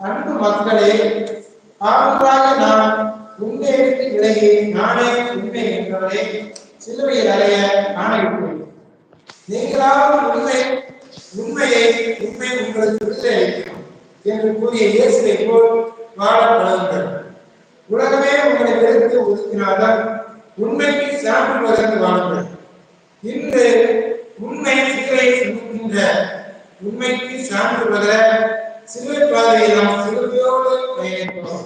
அன்பு மக்களே ஆரம்பமாக நான் உண்மைக்கு விலகி நானே உண்மை என்பவரை சிலுவையில் அறைய ஆணையிட்டேன் நீங்களாவது உண்மை உண்மையை உண்மை உங்களுக்கு விடுதலை என்று கூறிய இயேசுவை போல் வாழ பழகுங்கள் உலகமே உங்களை வெறுத்து ஒதுக்கினால்தான் உண்மைக்கு சான்றுவதற்கு வாழுங்கள். இன்று உண்மை சிலுவை சுமக்கின்ற உண்மைக்கு சான்று பகர சிலுவை பாதையை நாம் சிலுவையோடு பயணிக்கிறோம்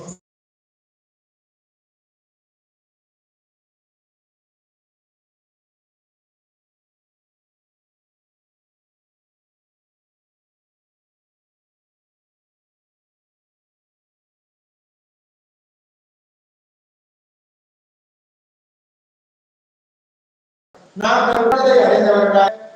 அடைந்தவர்களாய்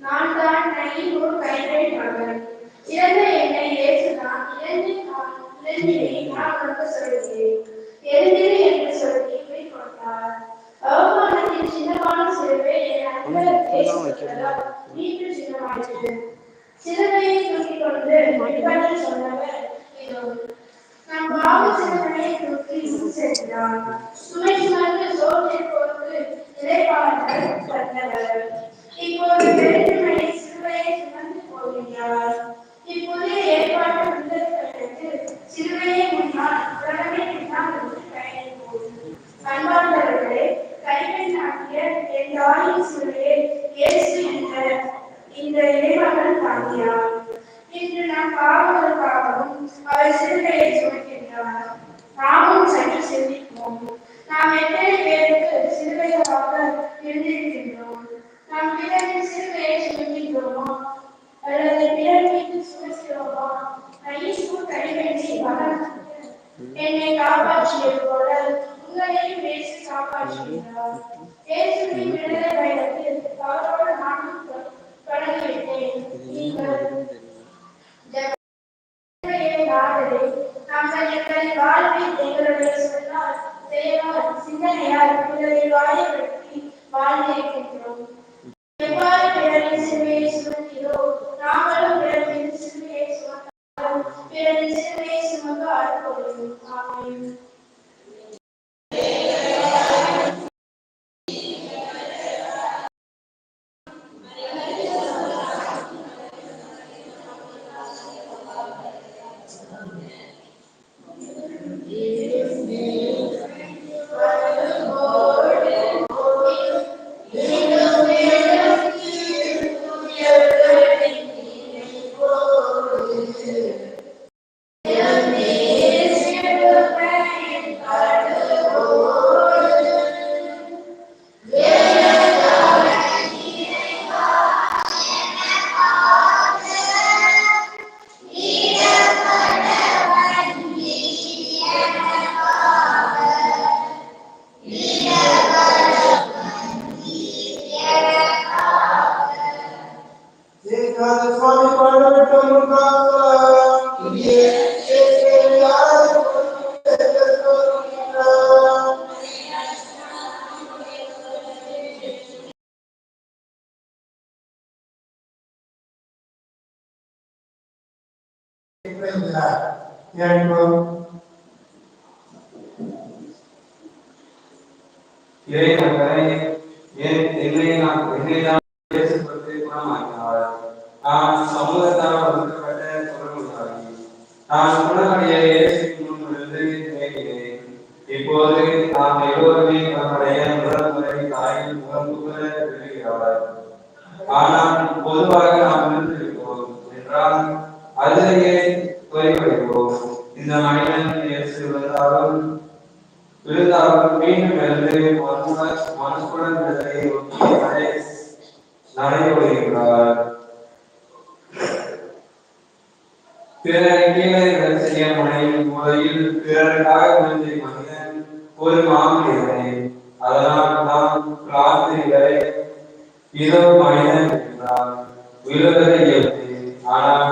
நான் தான் நையின் ஒரு கைதை மகன் இறந்த என்னை ஏற்றுதான் இறந்து நான் சொல்கிறேன் எழுந்திரு என்று சொல்லி போய் கொண்டார் அவமானத்தின் சின்னமான சிலுவை என் சின்னமாயிற்று. சிலுவையை தூக்கிக் கொண்டு சொன்னவர் சமூகத்தால் ஒதுக்கப்பட்ட குணமுண்டாகி நான் குணமடைய இயேசுவின் முன் இப்போது நாம் எல்லோருமே நம்முடைய முதல் முறை தாயின் முகம் புகழ விரும்புகிறார் ஆனால் பொதுவாக நாம் இருந்திருக்கிறோம் என்றால் அதிலேயே குறைவடைவோம் இந்த மனிதன் இயேசு வந்தாலும் மீண்டும் எழுந்து மனுஷ மனுஷுடன் நடைபெறுகிறார் பிறரை கீழே செய்ய முனையும் முறையில் பிறருக்காக விழுந்த மனிதன் ஒரு மாமனிதனே. அதனால் நாம் பிரார்த்தனைகளை இதோ மனிதன் என்றார் விழுவதை இயல்பு ஆனால்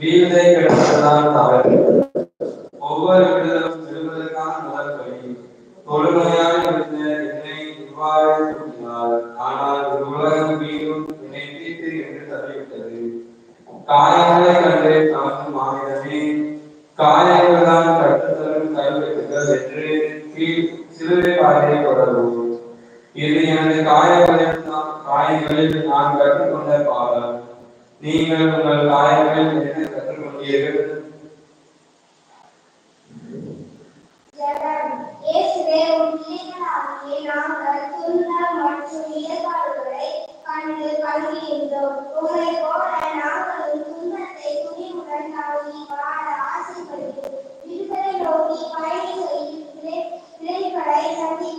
வீழ்தை கிடப்பதுதான் தவறு. ஒவ்வொரு விடுதலும் பெறுவதற்கான முதல் வழி தொழுமையாக இருந்த என்னை இவ்வாறு கூட்டினார் ஆனால் ஒரு உலகம் மீண்டும் என்னை தீர்த்து என்று தள்ளிவிட்டது. காயங்களை கண்டு தமக்கு காயங்கள்தான் கட்டுதலும் கற்றுத்தரும் கல்வெட்டுகள் என்று கீழ் சிலுவை பாதையை தொடரும் இது எனது காயங்களில் காயங்களில் நான் கற்றுக்கொண்ட பாடம். நீங்கள் உங்கள் காயங்களில் என்ன கற்றுக்கொண்டீர்கள்? மற்றும் இடர்பாடுகளை கண்டு கலங்குகின்றோம். உம்மைப் போல நாங்களும் துன்பத்தை துணிவுடன் தாங்கி வாழ விடுதலை நோக்கி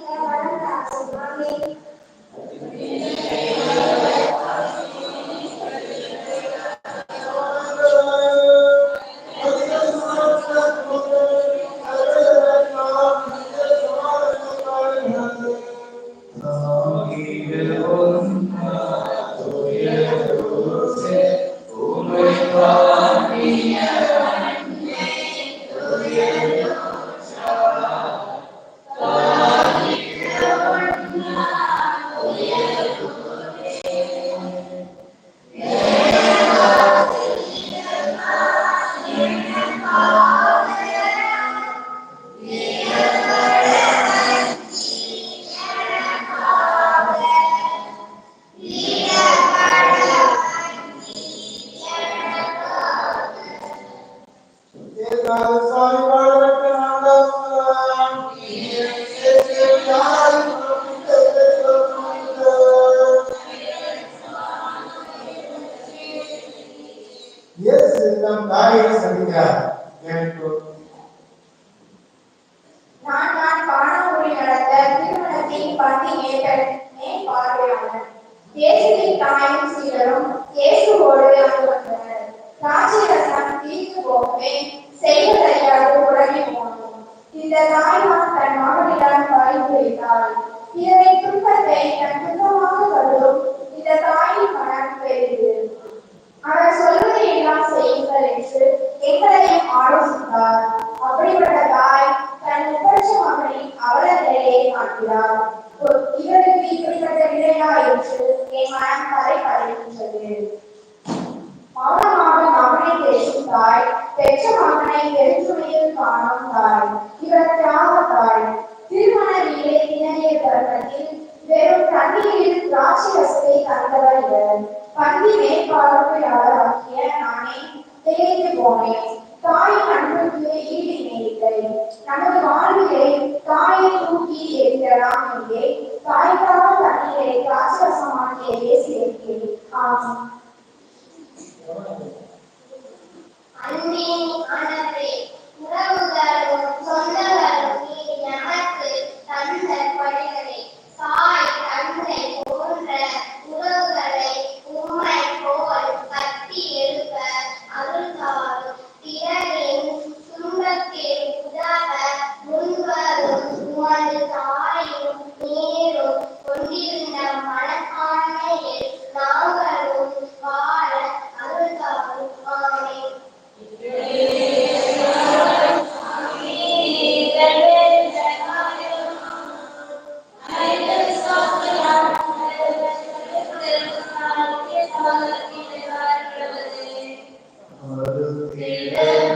நம் தாயை சந்திக்கிறார். தியானிப்போம்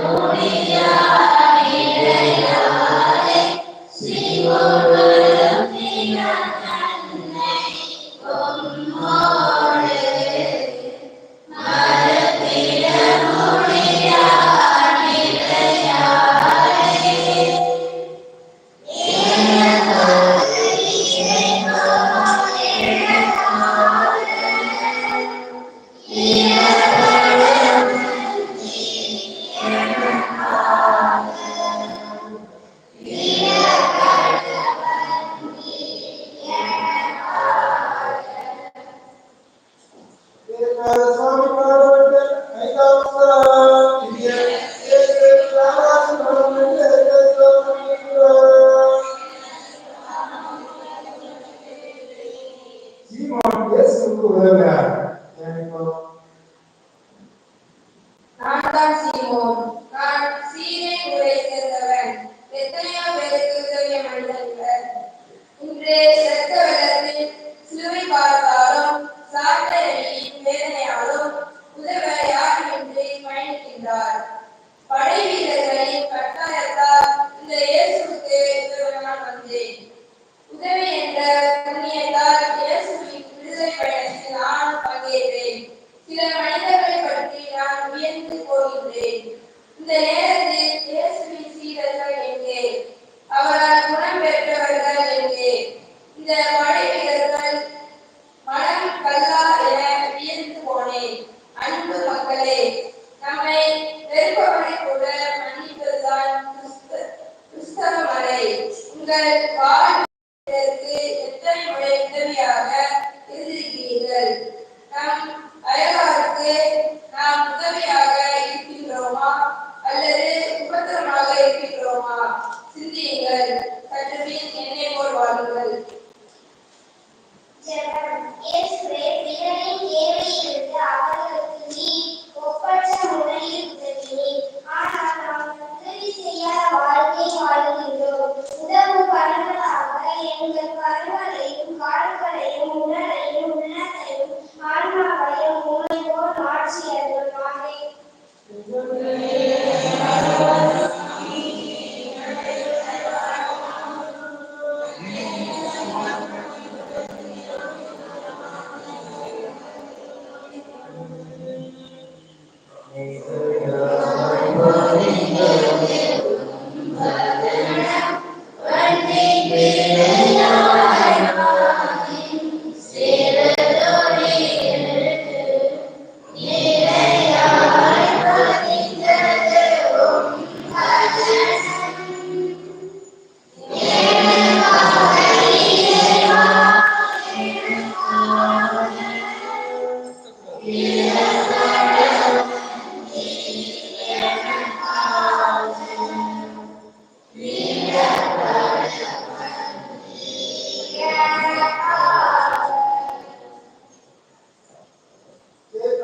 Hallelujah. Amen.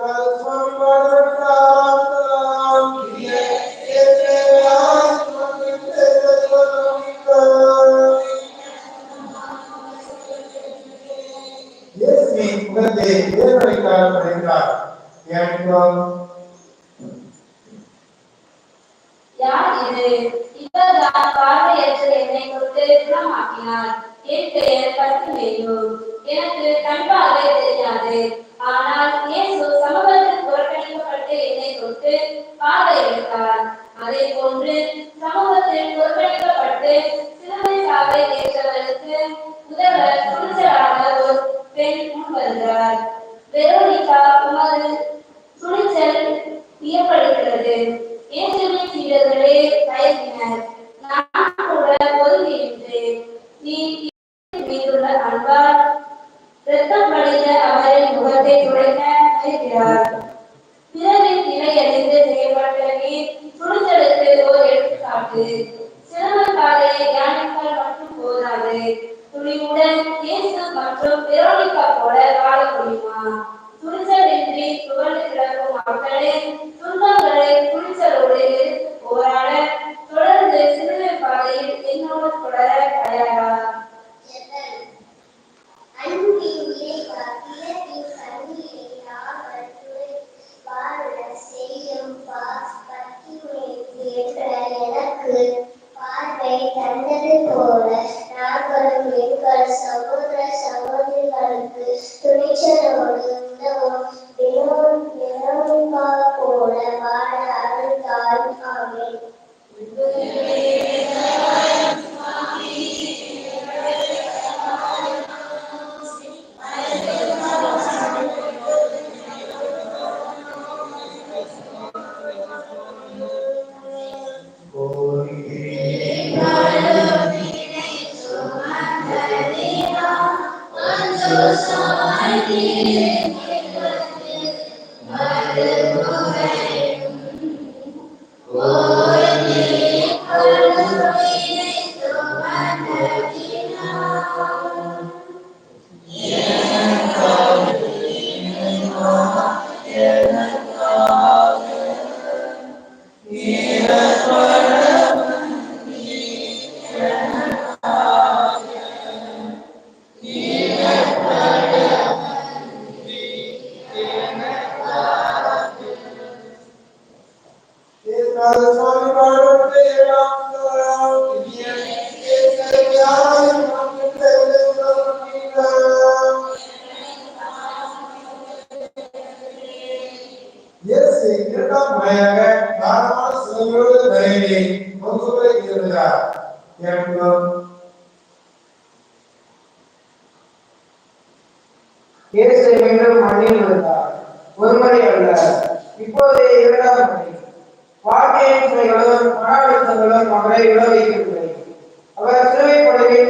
Alpha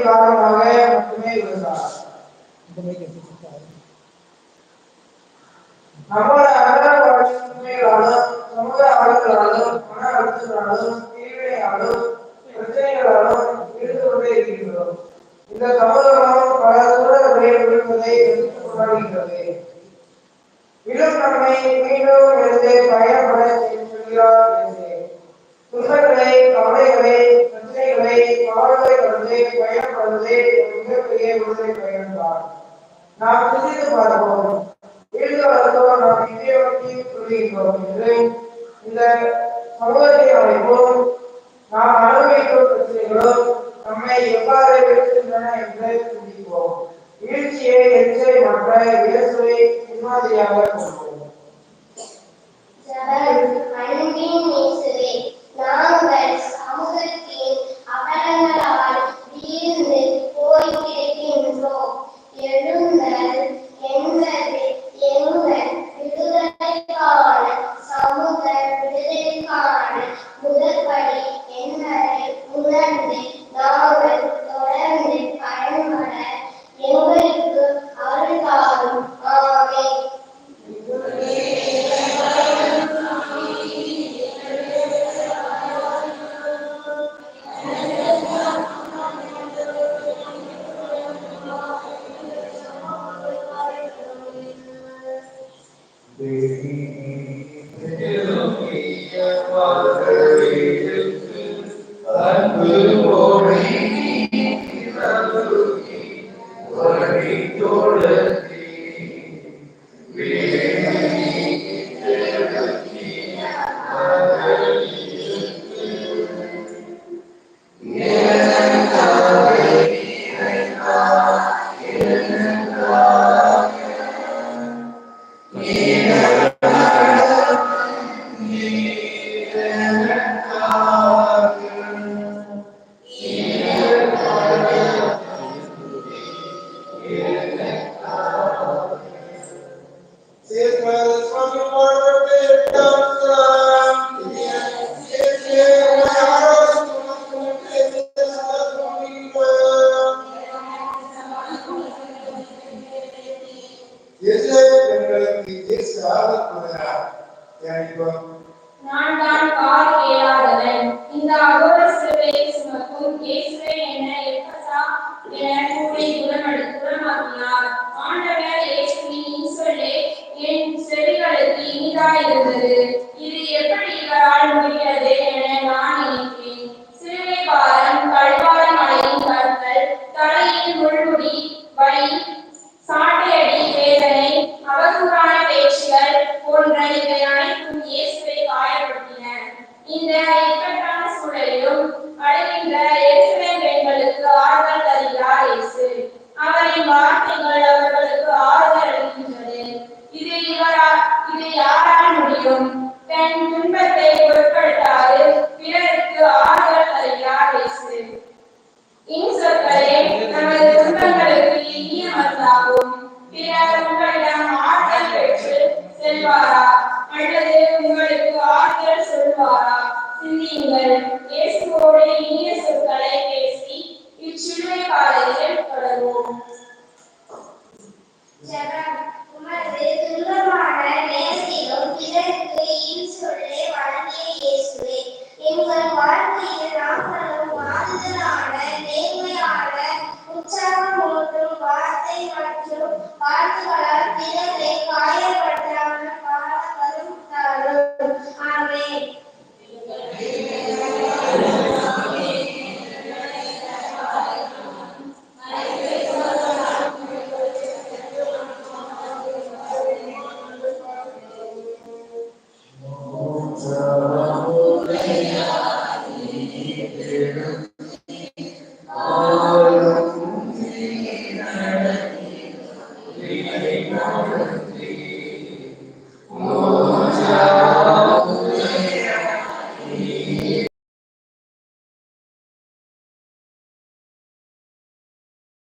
காரணமாக மட்டுமே இருந்தார். நம்மளோட அகல வளர்ச்சியாலும் சமூக அளவிலாலும் மன அழுத்தங்களாலும் பிரச்சனைகளோ நம்மை எவ்வாறு எழுத்துகின்றன என்று சிந்திப்போம் வீழ்ச்சியை எச்சை மாற்ற இயேசுவை முன்மாதிரியாக கொண்டோம் Amen. இயேசுவே என எப்பசா என கூடி குரல் குரமாக்கினார் என் செவிகளுக்கு இனிதாய்